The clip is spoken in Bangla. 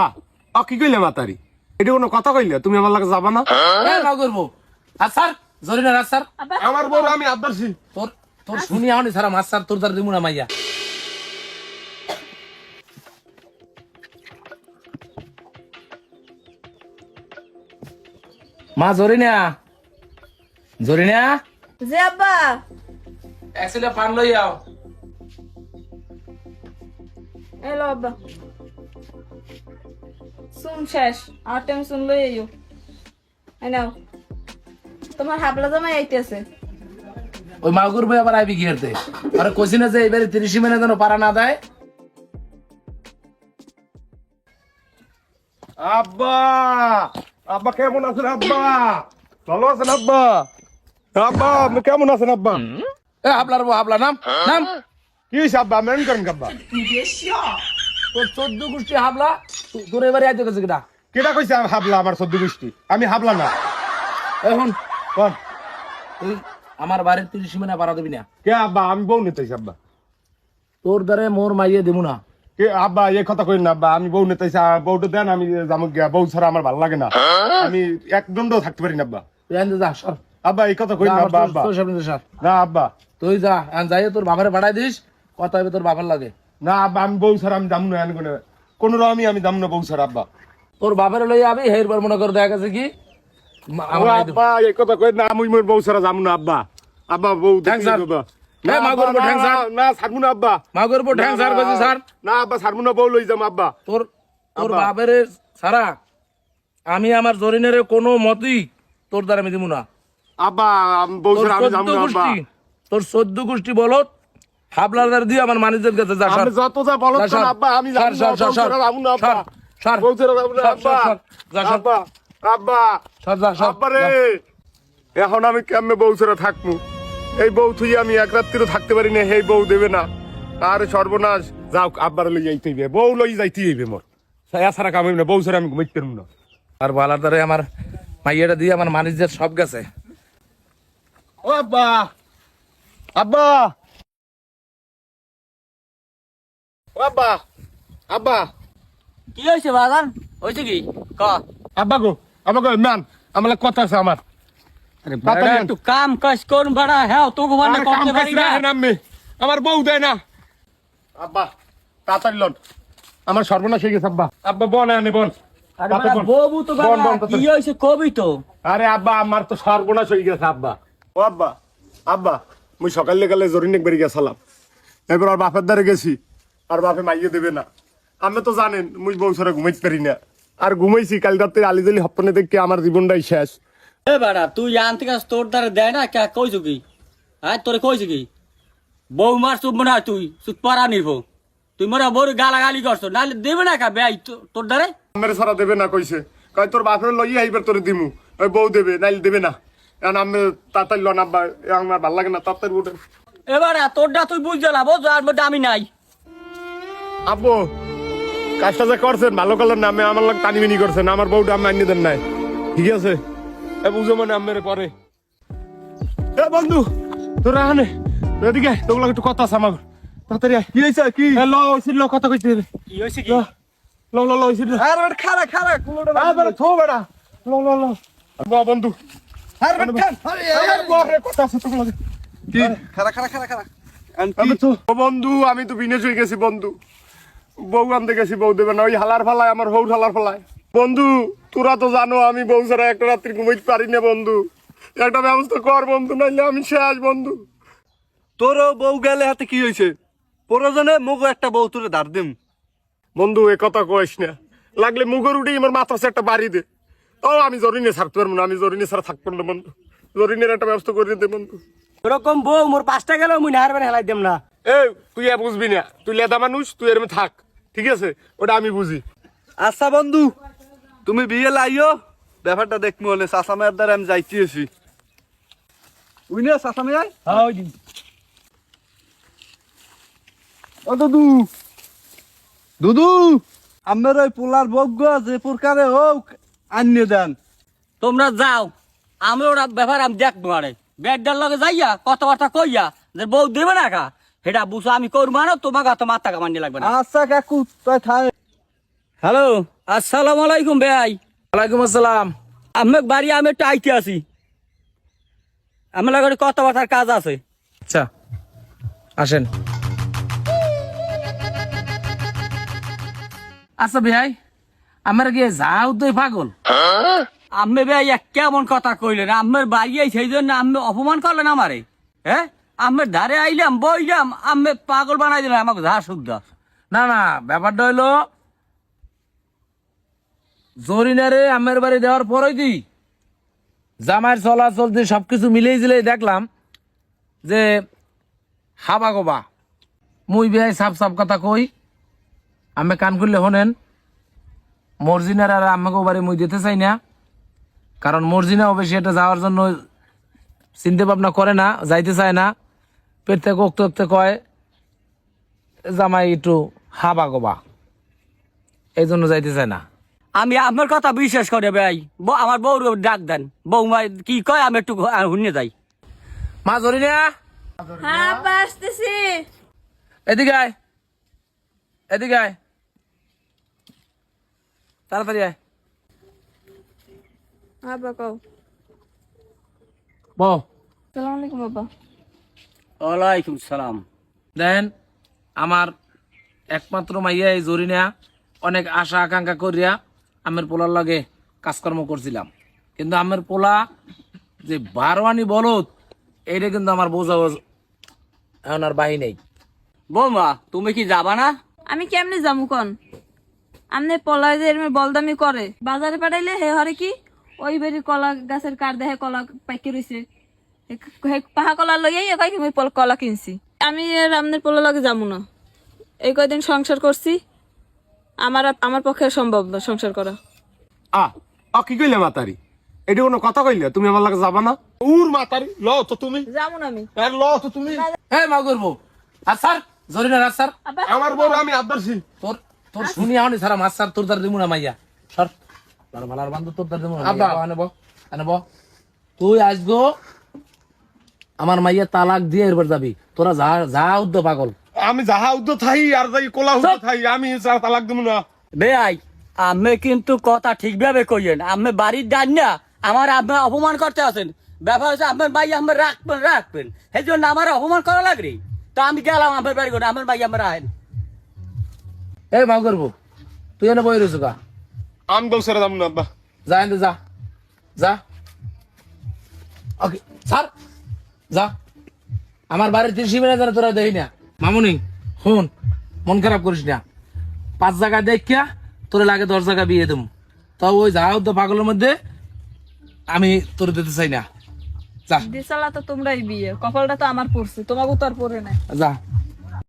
আ আ কি কইলে মাতারি? এটা কোনো কথা কইলে? তুমি আমার লাগে যাবা না? এ মা করব। আর স্যার জরিনা রাজ স্যার? আমার বউ আমি আব্বাসি। তোর তোর শুনি আনি সারা মাছ স্যার তোর দ্বারা দিমু না মাইয়া। মা জরিনা জরিনা যে আব্বা। একসিলে পান লই আও এলো আব্বা। শুন শেষ আর টাইম শুন লই আইও। নাও। তোমার হাবলা জামাই আইতেছে ওই মা করব আবার আইবি গিয়েতে আরে কইছি না যে এবারে তিরিশ মিনিট যেন পারা না দেয় আব্বা আব্বা কেমন আছেন আব্বা? ভালো আছেন আব্বা? আব্বা আপনি কেমন আছেন আব্বা? এ হাবলার বউ হাবলা নাম নাম। কি আব্বা? মেন করেন কি আব্বা? তোর চোদ্দ গোষ্ঠী হাবলা তো- তোর এবারে আইতে গেছে কিনা কেটা কইছে আমি হাবলা আমার গোষ্ঠী? আমি হাবলা না। এখন কোন? তুই আমার বাড়ির তিরিশ মিনিট পারা দিবি না। কে আব্বা? আমি বউ নিতেছি আব্বা। তোর দ্বারে মোর মাইয়ে দেবো না। কে আব্বা এই কথা কই না আব্বা। আমি বউ নিতেছি আর বউটা দেন আমি যাব গিয়া। বউ ছাড়া আমার ভালো লাগে না। আমি এক দণ্ডও থাকতে পারি না আব্বা। যা সর। আব্বা এই কথা কই না আব্বা না তুই যা আন যাই তোর বাবারে বাড়াই দিস কথা তোর বাবার লাগে। না আব্বা আমি বউ ছাড়া আমি যাব না এন কোনে কোন রকমই আমি যাব না বউ ছাড়া আব্বা। তোর বাবারে লই আবি হেরবার মনে করে দেখা গেছে কি? আব্বা এই কথা কই না আমি মোর বউ ছাড়া যাব না আব্বা। আব্বা বউ ছাড়। আব্বা। না মা আব্বা, করব, না, ঠ্যাং ছাড়। না ছাড়বো না আব্বা। মা করব ঠ্যাং সার করছি স্যার না আব্বা ছাড়বো না বউ লই যাম আব্বা। তোর তোর। বাবারে সারা আমি আমার জরিনের কোনো মতই তোর দ্বারা আমি দিব না। আব্বা আমি বউ ছাড়া আমি চোদ্দ না আব্বা। তোর চোদ্দ গোষ্ঠী বলত হাবলার দিয়ে আমার মানুষের কাছে যা আপনি যত যা বলো আব্বা আমি সর, যাব না সর, বউ সর, ছাড়া যাব না আব্বা। সর, সর। বউ ছাড়া যাব না সর, আব্বা। সর, সর। যা, সর। আব্বা আব্বা। সর যা, সর, আব্বা রে। এখন আমি কেমনে বউ ছাড়া থাকব এই বউ থুই আমি এক রাত্রিও থাকতে পারি না এই বউ দেবে না। আর সর্বনাশ। যাও আব্বার লই যাইতে হইবে বউ লই যাইতে হইবে মোর। এছাড়া কামাই না বউ ছাড়া আমি ঘুমাইতে পারব না। আর বালার দ্বারা আমার মাইয়াটা দিয়ে আমার মানুষদের সব গেছে। ও আব্বা। আব্বা। ও আব্বা আব্বা। কি হয়েছে বাগান হয়েছে কি? ক। আব্বা গো আব্বা গো ম্যান আমার কথা আছে আমার। একটু কাম কাজ করুন বেড়া হ্যাঁ মানে করতে কাজ পারি না আমার বউ দেয় না। আব্বা তাড়াতাড়ি লন। আমার সর্বনাশ হয়ে গেছে আব্বা। আব্বা বন আনে বন আরে তো তো? আব্বা আমার তো সর্বনাশ হয়ে গেছে আব্বা। ও আব্বা আব্বা মুই সকালে গেলে জরিনেক বেরিয়ে গেছিলাম। এবার আর বাপের দ্বারে গেছি। আর বাপে মাইয়ে দেবে না। আমি তো জানেন মুই বউ ছাড়া ঘুমাইতে পারি না। আর ঘুমাইছি কাল রাতে আলিজালি হপ্পনে দেখে আমার জীবনটাই শেষ। এ বেড়া তুই আনতে গেছ তোর দ্বারা দেয় না কে কইছো কি? হ্যাঁ তোরে কইছো কি? বউ মার চুপ না তুই চুপ পারা নিব তুই মনে বড় গালাগালি করছ নাহলে দেবে না কা বেআই তো- তোর দ্বারে? আমার সারা দেবে না কইছে। কয় তোর বাপের লই আইবার তোরে দিমু। ওই বউ দেবে নাইলে দেবে না। এখন আমি তাড়াতাড়ি লন আব্বা আমার ভালো লাগে না তাড়াতাড়ি উঠে এবারে তোরটা তুই বুঝতে লাভ যার মধ্যে আমি নাই। আব্বু কাজটা যে করছেন ভালো কালার নামে আমি আমার লোক টানিমিনি করছেন আমার বউটা আমি আনিয়ে দেন নাই। ঠিক আছে? এ বুঝো মানে আমার পরে। এ বন্ধু তোরা আনে এদিকে তোগুলো একটু কথা আছে আমার। তাড়াতাড়ি কি হয়েছে কি? ল কথা কইতে কি হয়েছে কি? ল ল ল ল ওইসির ল আরে বেটা খারা খারা কুলোটা বেটা থো বেটা। ল ল ল। ব বন্ধু। আরে বেটা খান আরে আরে কথা আছে তোগুলো কি? খারা খারা খারা খারা আমি তো ও বন্ধু আমি তো বিনেশ হয়ে গেছি বন্ধু। বউ আনতে গেছি বউ দেবে না। ওই হালার ফালায় আমার হৌর হালার ফালায়। বন্ধু তোরা তো জানো আমি বউ ছাড়া একটা রাত্রি ঘুমাইতে পারি না বন্ধু। একটা ব্যবস্থা কর বন্ধু নাইলে আমি শেষ বন্ধু। তোরও বউ গেলে হাতে কি হয়েছে? প্রয়োজনে মুখ একটা বউ তোরে ধার দিম। বন্ধু এ কথা কইস না। লাগলে মুখের উঠে আমার মাথা একটা বাড়ি দে। তাও আমি জরিনে ছাড়তে পারব না আমি জরিনে ছাড়া থাকব না বন্ধু। জরিনের একটা ব্যবস্থা করে দে বন্ধু। ওরকম বউ মোর পাঁচটা গেল মুই নাহার বেড়ে হেলাই দেম না। এই তুই এ বুঝবি না। তুই লেদা মানুষ তুই এরম থাক। ঠিক আছে? ওটা আমি বুঝি। আচ্ছা বন্ধু তুমি বিয়ে লাইও ব্যাপারটা দেখব হলে। চাষামের দ্বারা আমি যাইতে আছি উইনে চাষামে আয় ও দুদু। দুদু আমার ওই পোলার বজ্ঞ যে প্রকারে হোক আনিয়ে দেন। তোমরা যাও আমি ওরা ব্যাপার আমি দেখব আরে। বেডটার লগে যাইয়া কথাবার্তা কইয়া যে বউ দেবে না কা সেটা বুঝো আমি করব না তোমাকে তো মাথা কামানি লাগবে না। আচ্ছা কাকু তুই থাক। হ্যালো আসসালামু আলাইকুম ভাই। ওয়ালাইকুম আসসালাম। আমি বাড়ি আমি একটু আইতে আছি আমার লাগে কথাবার্তার কাজ আছে। আচ্ছা আসেন। আচ্ছা ভাই আমার গিয়ে যা উদ্দয় পাগল? আমি ভাই কেমন কথা কইলেন আমার বাড়ি আই সেই জন্য আমি অপমান করলেন আমারে হ্যাঁ? আমি ধারে আইলাম, বইলাম আমি পাগল বানাই দিলাম, আমাকে ধা শুদ্ধ না না, ব্যাপারটা হইল, জরিনারে আমের বাড়ি দেওয়ার পরই দি জামাইয়ের চলাচল দিয়ে সবকিছু মিলেই জিলেই দেখলাম যে হাবা গোবা। মুই বিয়াই সাপ সাপ কথা কই, আমি কান করলে হনেন মর্জিনার আর আমাকে বাড়ি মুই দিতে চাই না, কারণ মর্জিনা অবশ্যই এটা যাওয়ার জন্য চিন্তা ভাবনা করে না, যাইতে চায় না। পেট থেকে ওক্তে ওক্তে কয় জামাই একটু হাবা গোবা। এই জন্য যাইতে চায় না। আমি আমার কথা বিশ্বাস করে ভাই। আমার বউর ডাক দেন। বৌমা কি কয় আমি একটু শুনে যাই। মা ধরি না? হ্যাঁ আব্বা আসতেছি। এদিকে আয়। এদিকে আয়। তাড়াতাড়ি আয়। কও। বাবা ওয়ালাইকুম সালাম। দেন আমার একমাত্র মাইয়া এই জরিনা অনেক আশা আকাঙ্ক্ষা করিয়া আমের পোলার লগে কাজকর্ম করছিলাম। কিন্তু আমের পোলা যে বারোয়ানি বলত এইটা কিন্তু আমার বোঝা এখন আর বাহি নেই। বৌমা তুমি কি যাবা না? আমি কেমনে যামু কন? আমনে যে এরমে বলদামি করে বাজারে পাঠাইলে হে হরে কি? ওই বেরি কলা গাছের কার দেহে কলা পাইকে রইছে। হে পাহা কলা লইয়াই একাই আমি পল- কলা কিনছি। আমি আর আমনের পোলা লাগে যামু না। এই কয়দিন সংসার করছি আমার আমার পক্ষে সম্ভব না সংসার করা। আ আ কি কইলে মাতারি? এটা কোনো কথা কইলে? তুমি আমার লাগে যাবা না? উর মাতারি ল তো তুমি। যামু না আমি। আর ল তো তুমি। হ্যাঁ মা করব আর স্যার? জরিনা রাজ স্যার? আমার বউ আমি আদর্শি তোর তোর শুনি আহনি সারা মাছ স্যার তোর দ্বার দিমু না মাইয়া। সর। তোর ভালার বান্ধব তোর দ্বার দিমু না আব্বা। আনে বো আনে বো তুই আসগো আমার মাইয়া তালাক দিয়ে এরপর যাবি। তোরা যা যা উদ্দ পাগল। আমি যাহা উদ্দ থাই আর যাই কোলা উদ্দ থাই আমি তালাক দিব না। বেআই আমি কিন্তু কথা ঠিকভাবে কইেন আমি বাড়ির ডান না আমার আপনি অপমান করতে আছেন ব্যাপার হচ্ছে আমার ভাই আমার রাখবেন রাখবেন। সেই জন্য আমার অপমান করা লাগবে? তো আমি গেলাম আমার বাড়ি করে আমার ভাই আমার আহেন এই মা করব। তুই এনে বই রয়েছো গা। আমি বউ ছেড়ে যাব না আব্বা। যা এনে যা। যা। ওকে স্যার যা। আমার বাড়ির তিন মিনিট জানে তোরা দেখি না। মামুনি শুন মন খারাপ করিস না। পাঁচ জায়গা দেখিয়া তোর লাগে দশ জায়গা বিয়ে দেবো। তো ওই যা হতো পাগলের মধ্যে আমি তোর দিতে চাই না। যা। দিশালা তো তোমরাই বিয়ে। কপালটা তো আমার পড়ছে তোমাকে তো আর পড়ে নাই। যা।